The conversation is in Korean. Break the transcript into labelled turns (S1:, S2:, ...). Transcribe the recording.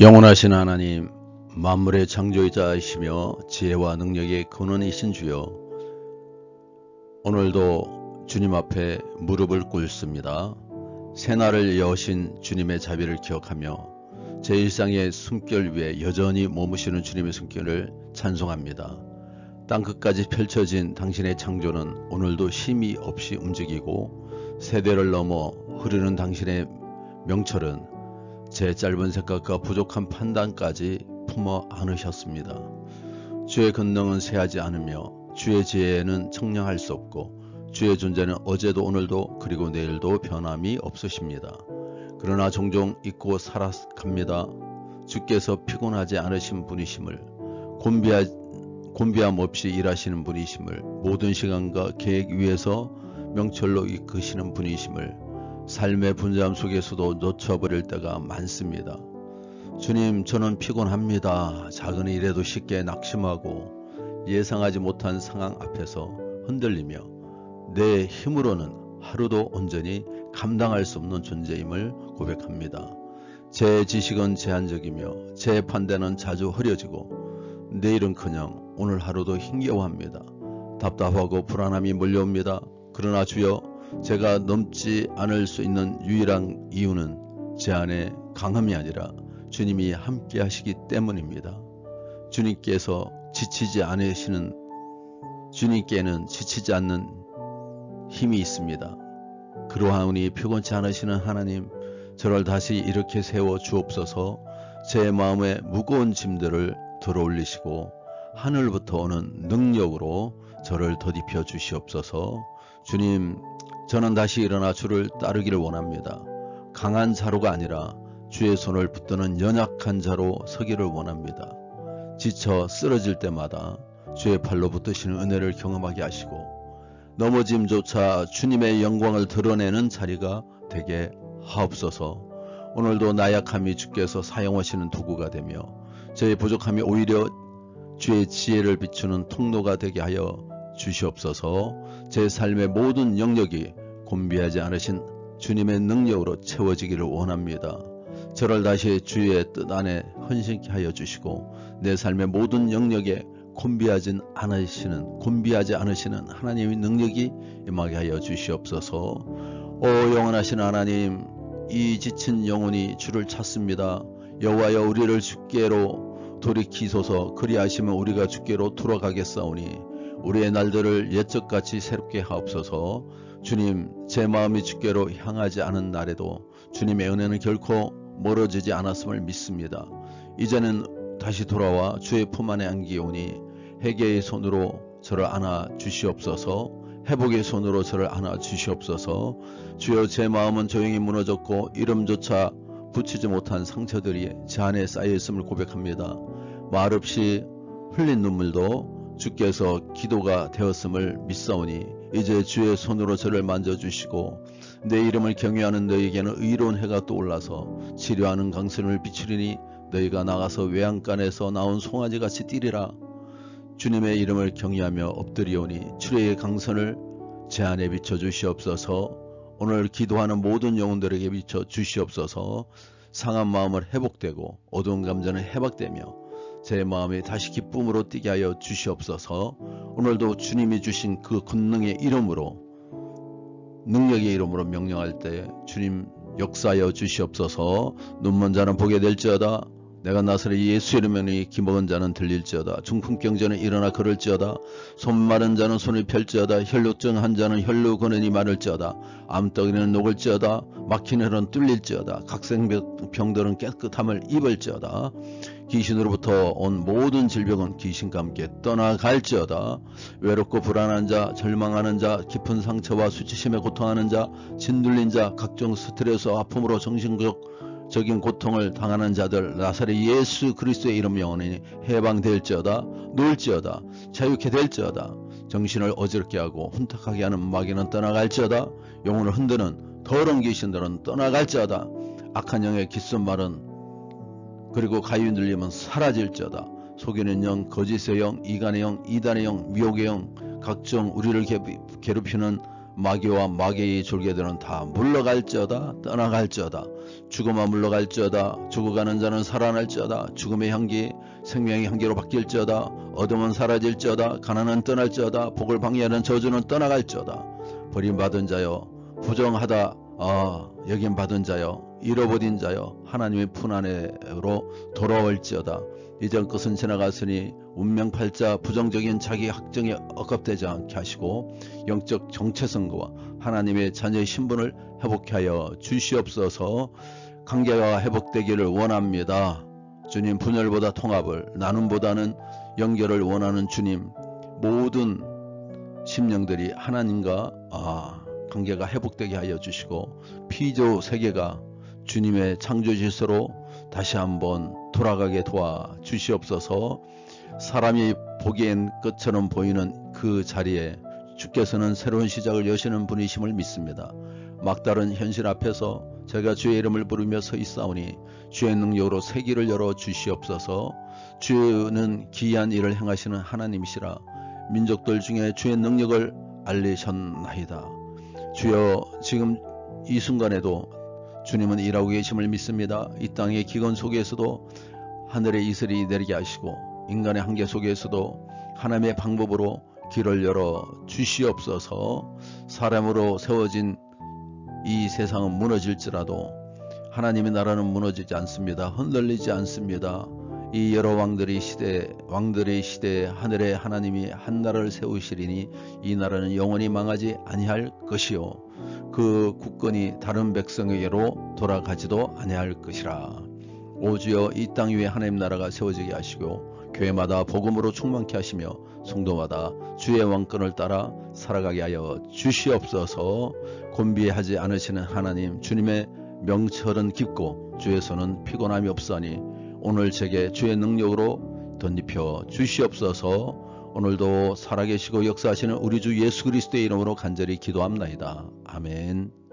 S1: 영원하신 하나님, 만물의 창조이자이시며 지혜와 능력의 근원이신 주여, 오늘도 주님 앞에 무릎을 꿇습니다. 새날을 여신 주님의 자비를 기억하며 제 일상의 숨결 위에 여전히 머무시는 주님의 숨결을 찬송합니다. 땅 끝까지 펼쳐진 당신의 창조는 오늘도 쉼이 없이 움직이고 세대를 넘어 흐르는 당신의 명철은 제 짧은 생각과 부족한 판단까지 품어 안으셨습니다. 주의 권능은 세하지 않으며 주의 지혜는 청량할 수 없고 주의 존재는 어제도 오늘도 그리고 내일도 변함이 없으십니다. 그러나 종종 잊고 살아갑니다. 주께서 피곤하지 않으신 분이심을 곤비하, 곤비함 없이 일하시는 분이심을 모든 시간과 계획 위에서 명철로 이끄시는 분이심을 삶의 분자함 속에서도 놓쳐버릴 때가 많습니다. 주님, 저는 피곤합니다. 작은 일에도 쉽게 낙심하고 예상하지 못한 상황 앞에서 흔들리며 내 힘으로는 하루도 온전히 감당할 수 없는 존재임을 고백합니다. 제 지식은 제한적이며 제 판단은 자주 흐려지고 내일은커녕 오늘 하루도 힘겨워합니다. 답답하고 불안함이 몰려옵니다. 그러나 주여 제가 넘지 않을 수 있는 유일한 이유는 제 안에 강함이 아니라 주님이 함께 하시기 때문입니다. 주님께서 지치지 않으시는 주님께는 지치지 않는 힘이 있습니다. 그러하오니 피곤치 않으시는 하나님 저를 다시 이렇게 세워 주옵소서 제 마음에 무거운 짐들을 들어올리시고 하늘부터 오는 능력으로 저를 더딥혀 주시옵소서 주님 저는 다시 일어나 주를 따르기를 원합니다. 강한 자로가 아니라 주의 손을 붙드는 연약한 자로 서기를 원합니다. 지쳐 쓰러질 때마다 주의 팔로 붙드시는 은혜를 경험하게 하시고 넘어짐조차 주님의 영광을 드러내는 자리가 되게 하옵소서 오늘도 나약함이 주께서 사용하시는 도구가 되며 저의 부족함이 오히려 주의 지혜를 비추는 통로가 되게 하여 주시옵소서 제 삶의 모든 영역이 곤비하지 않으신 주님의 능력으로 채워지기를 원합니다. 저를 다시 주의 뜻 안에 헌신케 하여 주시고 내 삶의 모든 영역에 곤비하지 않으시는 곤비하지 않으시는 하나님의 능력이 임하게 하여 주시옵소서. 오 영원하신 하나님 이 지친 영혼이 주를 찾습니다. 여호와여 우리를 주께로 돌이키소서 그리하시면 우리가 주께로 돌아가겠사오니 우리의 날들을 옛적같이 새롭게 하옵소서 주님 제 마음이 주께로 향하지 않은 날에도 주님의 은혜는 결코 멀어지지 않았음을 믿습니다. 이제는 다시 돌아와 주의 품 안에 안기오니 회개의 손으로 저를 안아 주시옵소서 회복의 손으로 저를 안아 주시옵소서 주여 제 마음은 조용히 무너졌고 이름조차 붙이지 못한 상처들이 제 안에 쌓여 있음을 고백합니다. 말없이 흘린 눈물도 주께서 기도가 되었음을 믿사오니 이제 주의 손으로 저를 만져주시고 내 이름을 경외하는 너에게는 의로운 해가 떠올라서 치료하는 강선을 비추리니 너희가 나가서 외양간에서 나온 송아지같이 뛰리라. 주님의 이름을 경외하며 엎드리오니 주의 강선을 제 안에 비춰 주시옵소서. 오늘 기도하는 모든 영혼들에게 비춰 주시옵소서. 상한 마음을 회복되고 어두운 감정은 해박되며 제 마음이 다시 기쁨으로 뛰게 하여 주시옵소서. 오늘도 주님이 주신 그 권능의 이름으로 능력의 이름으로 명령할 때 주님 역사하여 주시옵소서. 눈먼 자는 보게 될지어다. 내가 나사렛 예수 이름에 기먹은 자는 들릴지어다. 자는 일어나 걸을지어다. 손 마른 자는 손을 펼지어다. 혈루증 한 자는 혈루 근원이 마를지어다. 암덩이는 녹을지어다. 막힌 혈은 뚫릴지어다. 각생병들은 깨끗함을 입을지어다 귀신으로부터 온 모든 질병은 귀신과 함께 떠나갈지어다. 외롭고 불안한 자 절망하는 자 깊은 상처와 수치심에 고통하는 자 진둘린 자 각종 스트레스 아픔으로 정신적 적인 고통을 당하는 자들 나사렛 예수 그리스도의 이름 영원히 해방될지어다 놀지어다 자유케 될지어다. 정신을 어지럽게 하고 혼탁하게 하는 마귀는 떠나갈지어다. 영혼을 흔드는 더러운 귀신들은 떠나갈지어다. 악한 영의 기순 말은 그리고 가위 눌림은 사라질지어다. 속이는 영 거짓의 영 이간의 영 이단의 영 미혹의 영 각종 우리를 괴롭히는 마귀와 마귀의 졸개들은 다 물러갈지어다 떠나갈지어다. 죽음아 물러갈지어다. 죽어가는 자는 살아날지어다. 죽음의 향기 생명의 향기로 바뀔지어다. 어둠은 사라질지어다. 가난은 떠날지어다. 복을 방해하는 저주는 떠나갈지어다. 버림받은 자여 부정하다 아 여긴 받은 자여 잃어버린 자여 하나님의 품 안으로 돌아올지어다 이전 것은 지나갔으니 운명팔자 부정적인 자기 학정에 억압되지 않게 하시고 영적 정체성과 하나님의 자녀의 신분을 회복케 하여 주시옵소서 관계가 회복되기를 원합니다. 주님 분열보다 통합을 나눔보다는 연결을 원하는 주님 모든 심령들이 하나님과 아, 관계가 회복되게 하여 주시고 피조 세계가 주님의 창조 질서로 다시 한번 돌아가게 도와 주시옵소서 사람이 보기엔 끝처럼 보이는 그 자리에 주께서는 새로운 시작을 여시는 분이심을 믿습니다. 막다른 현실 앞에서 제가 주의 이름을 부르며 서 있사오니 주의 능력으로 새 길을 열어 주시옵소서 주는 기이한 일을 행하시는 하나님이시라 민족들 중에 주의 능력을 알리셨나이다. 주여 지금 이 순간에도 주님은 일하고 계심을 믿습니다. 이 땅의 기건 속에서도 하늘의 이슬이 내리게 하시고 인간의 한계 속에서도 하나님의 방법으로 길을 열어 주시옵소서 사람으로 세워진 이 세상은 무너질지라도 하나님의 나라는 무너지지 않습니다. 흔들리지 않습니다. 이 여러 왕들의 시대, 왕들의 시대에 하늘에 하나님이 한 나라를 세우시리니 이 나라는 영원히 망하지 아니할 것이요. 그 국권이 다른 백성에게로 돌아가지도 아니할 것이라. 오주여 이 땅 위에 하나님 나라가 세워지게 하시고 교회마다 복음으로 충만케 하시며 성도마다 주의 왕권을 따라 살아가게 하여 주시옵소서 곤비하지 않으시는 하나님 주님의 명철은 깊고 손은 피곤함이 없사니 오늘 제게 주의 능력으로 덧입혀 주시옵소서 오늘도 살아계시고 역사하시는 우리 주 예수 그리스도의 이름으로 간절히 기도합나이다. 아멘